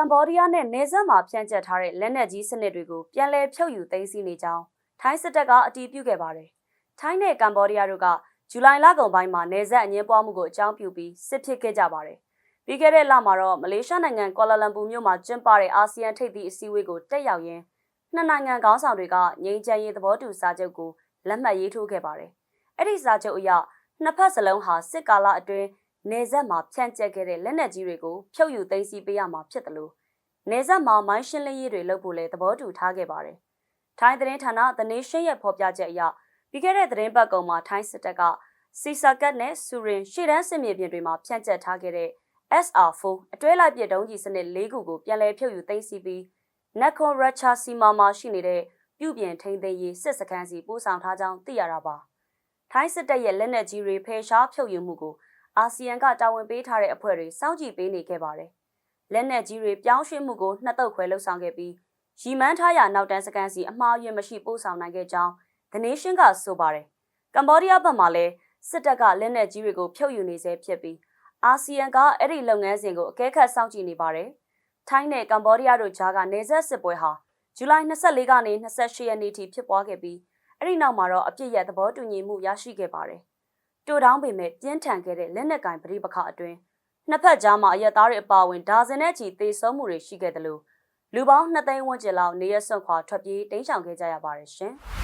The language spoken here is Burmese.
မ်ဘောဒီးယားနဲ့နယ်စပ်မှာဖြန့်ကျက်ထားတဲ့လက်နက်ကြီးစနစ်တွေကိုပြန်လည်ဖြုတ်ယူသိမ်းဆည်းနေကြောင်းထိုင်းစစ်တပ်ကအတည်ပြုခဲ့ပါတယ်။ထိုင်းနဲ့ကမ်ဘောဒီးယားတို့ကဇူလိုင်လကုန်ပိုင်းမှာနယ်စပ်အငင်းပွားမှုကိုအကြောင်းပြုပြီးစစ်ဖြစ်ခဲ့ကြပါတယ်။ပြီးခဲ့တဲ့လမှာတော့မလေးရှားနိုင်ငံကွာလာလမ်ပူမြို့မှာကျင်းပတဲ့အာဆီယံထိပ်သီးအစည်းအဝေးကိုတက်ရောက်ရင်းနှစ်နိုင်ငံခေါင်းဆောင်တွေကငြိမ်းချမ်းရေးသဘောတူစာချုပ်ကိုလက်မှတ်ရေးထိုးခဲ့ပါတယ်။အဲ့ဒီစာချုပ်အရနှစ်ဖက်စလုံးဟာစစ်ကာလအတွင်း နေဆက်မှာဖြန့်ကျက်ခဲ့တဲ့လက်နက်ကြီးတွေကိုဖြုတ်ယူသိမ်းဆည်းပေးရမှာဖြစ်တယ်လို့နေဆက်မှာမိုင်းရှင်းလင်းရေးတွေလုပ်ဖို့လည်းသဘောတူထားခဲ့ပါတယ်။ထိုင်းသတင်းဌာန The Nation ရဲ့ဖော်ပြချက်အရပြီးခဲ့တဲ့သတင်းပတ်ကုန်မှာထိုင်းစစ်တပ်ကစီစာကတ်နဲ့စူရင်ရှေ့တန်းစစ်မြေပြင်တွေမှာဖြန့်ကျက်ထားခဲ့တဲ့ SR4 အတွဲလိုက်ပြစ်ဒုံးကြီးစနစ်၄ခုကိုပြန်လည်ဖြုတ်ယူသိမ်းဆည်းပြီးနက်ခွန်ရချာစီမာမှာရှိနေတဲ့ပြုပြင်ထိန်းသိမ်းရေးစစ်စခန်းစီပို့ဆောင်ထားကြောင်းသိရတာပါ။ထိုင်းစစ်တပ်ရဲ့လက်နက်ကြီးတွေဖယ်ရှားဖြုတ်ယူမှုကို အာဆီယံကတာဝန်ပေးထားတဲ့အဖွဲ့တွေစောင့်ကြည့်ပေးနေခဲ့ပါတယ်။လက်နက်ကြီးတွေပြောင်းရွှေ့မှုကိုနှစ်တုပ်ခွဲလှုပ်ဆောင်ခဲ့ပြီးရီမန်းထားရာနောက်တန်းစကန်စီအမှားအယွင်းမရှိပို့ဆောင်နိုင်ခဲ့ကြောင်း The Nation ကဆိုပါတယ်။ကမ္ဘောဒီးယားဘက်မှာလည်းစစ်တပ်ကလက်နက်ကြီးတွေကိုဖြုတ်ယူနေဆဲဖြစ်ပြီးအာဆီယံကအဲ့ဒီလုပ်ငန်းစဉ်ကိုအကဲခတ်စောင့်ကြည့်နေပါတယ်။ထိုင်းနဲ့ကမ္ဘောဒီးယားတို့ကြားကနေဆက်စစ်ပွဲဟာဇူလိုင်24ကနေ28ရက်နေ့ထိဖြစ်ပွားခဲ့ပြီးအဲ့ဒီနောက်မှာတော့အပြစ်ရသဘောတူညီမှုရရှိခဲ့ပါတယ်။ တိုတောင်းပေမဲ့ပြင်းထန်ခဲ့တဲ့လက်နက်ကင်ပဋိပက္ခအတွင်းနှစ်ဖက်ကြားမှာအရက်သားတွေအပါအဝင်ဒါဇင်နဲ့ချီသေဆုံးမှုတွေရှိခဲ့တယ်လို့လူပေါင်း2သိန်းဝန်းကျင်လောက်နေရစွန့်ခွာထွက်ပြေးတိမ်းရှောင်ခဲ့ကြရပါတယ်ရှင်။